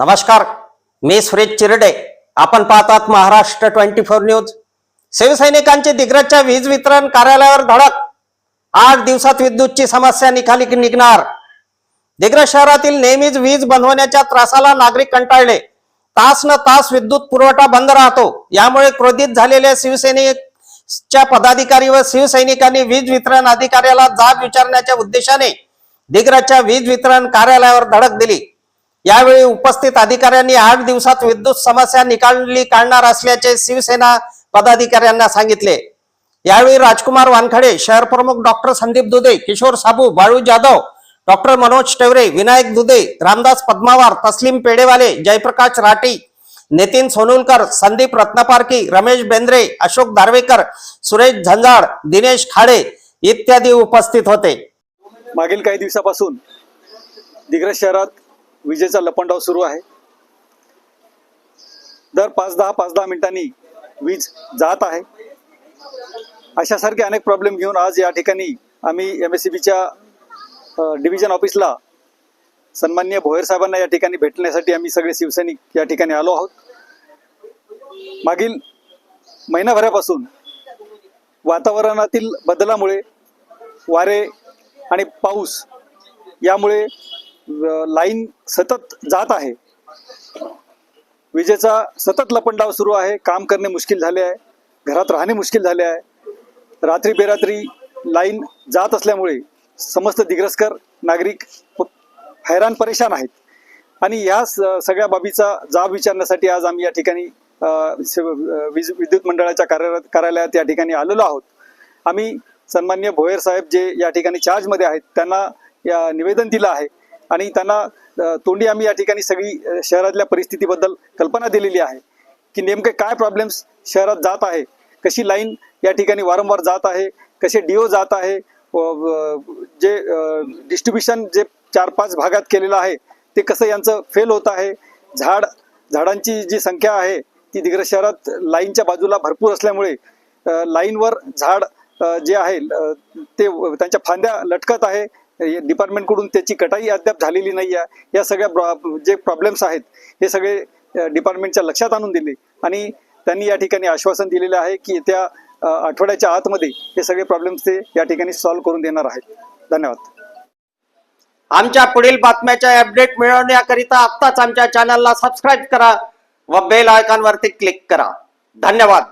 नमस्कार मी सुरेश चिरडे. आपण पाहतात महाराष्ट्र ट्वेंटी फोर न्यूज. शिवसैनिकांची दिग्रजच्या वीज वितरण कार्यालयावर धडक. आठ दिवसात विद्युतची समस्या निखाली निघणार. दिग्रज शहरातील नेहमीच वीज बनवण्याच्या त्रासाला नागरिक कंटाळले. तास न तास विद्युत पुरवठा बंद राहतो. यामुळे क्रोधित झालेल्या शिवसैनिकच्या पदाधिकारी व शिवसैनिकांनी वीज वितरण अधिकाऱ्याला जाब विचारण्याच्या उद्देशाने दिग्रजच्या वीज वितरण कार्यालयावर धडक दिली. यावेळी उपस्थित अधिकाऱ्यांनी आठ दिवसात विद्युत समस्या निकाली काढणार असल्याचे शिवसेना पदाधिकाऱ्यांना सांगितले. यावेळी राजकुमार वानखडे शहर प्रमुख डॉक्टर संदीप दुधे किशोर साबू बाळू जाधव डॉक्टर मनोज टेवरे विनायक दुधे रामदास पद्मावार तस्लीम पेडेवाले जयप्रकाश राठी नितीन सोनुलकर संदीप रत्नपारकी रमेश बेंद्रे अशोक दार्वेकर सुरेश झंजाड दिनेश खाडे इत्यादी उपस्थित होते. मागील काही दिवसापासून दिग्रज शहरात विजेचा लपंडाव सुरू आहे. दर पाच दहा पाच दहा मिनिटांनी वीज जात आहे. अशासारखे अनेक प्रॉब्लेम घेऊन आज या ठिकाणी आम्ही एम एस सी बीच्या डिव्हिजन ऑफिसला सन्मान्य भोयर साहेबांना या ठिकाणी भेटण्यासाठी आम्ही सगळे शिवसैनिक या ठिकाणी आलो आहोत. मागील महिनाभरापासून वातावरणातील बदलामुळे वारे आणि पाऊस यामुळे लाईन सतत जात आहे. विजेचा सतत लपंडाव सुरू आहे. काम करणे मुश्किल झाले आहे. घरात राहणे मुश्किल झाले आहे. रात्री बेरात्री लाईन जात असल्यामुळे समस्त दिग्रसकर नागरिक हैराण परेशान आहेत. आणि या स- सगळ्या बाबीचा जाब विचारण्यासाठी आज आम्ही या ठिकाणी वीज विद्युत मंडळाच्या कार्यरत कार्यालयात या ठिकाणी आलेलो आहोत. आम्ही सन्मान्य भोयर साहेब जे या ठिकाणी चार्जमध्ये आहेत त्यांना या निवेदन दिलं आहे. आणि त्यांना तोंडी आम्ही या ठिकाणी सगळी शहरातल्या परिस्थितीबद्दल कल्पना दिलेली आहे की नेमके काय प्रॉब्लेम्स शहरात जात आहे कशी लाईन या ठिकाणी वारंवार जात आहे कसे डिओ जात आहे जे डिस्ट्रीब्युशन जे चार पाच भागात केलेलं आहे ते कसं यांचं फेल होत आहे झाड झाडांची जी संख्या आहे ती दिग्रज शहरात लाईनच्या बाजूला भरपूर असल्यामुळे लाईनवर झाड जे आहे ते त्यांच्या फांद्या लटकत आहे डिपार्टमेंटकडून त्याची कटाई अद्याप झालेली नाही आहे या सगळ्या जे प्रॉब्लेम्स आहेत हे सगळे डिपार्टमेंटच्या लक्षात आणून दिले. आणि त्यांनी या ठिकाणी आश्वासन दिलेलं आहे की त्या आठवड्याच्या आतमध्ये हे सगळे प्रॉब्लेम्स ते या ठिकाणी सॉल्व्ह करून देणार आहेत. धन्यवाद. आमच्या पुढील बातम्याच्या अपडेट मिळवण्याकरिता आत्ताच आमच्या चॅनलला सबस्क्राईब करा व बेल आयकॉनवरती क्लिक करा. धन्यवाद.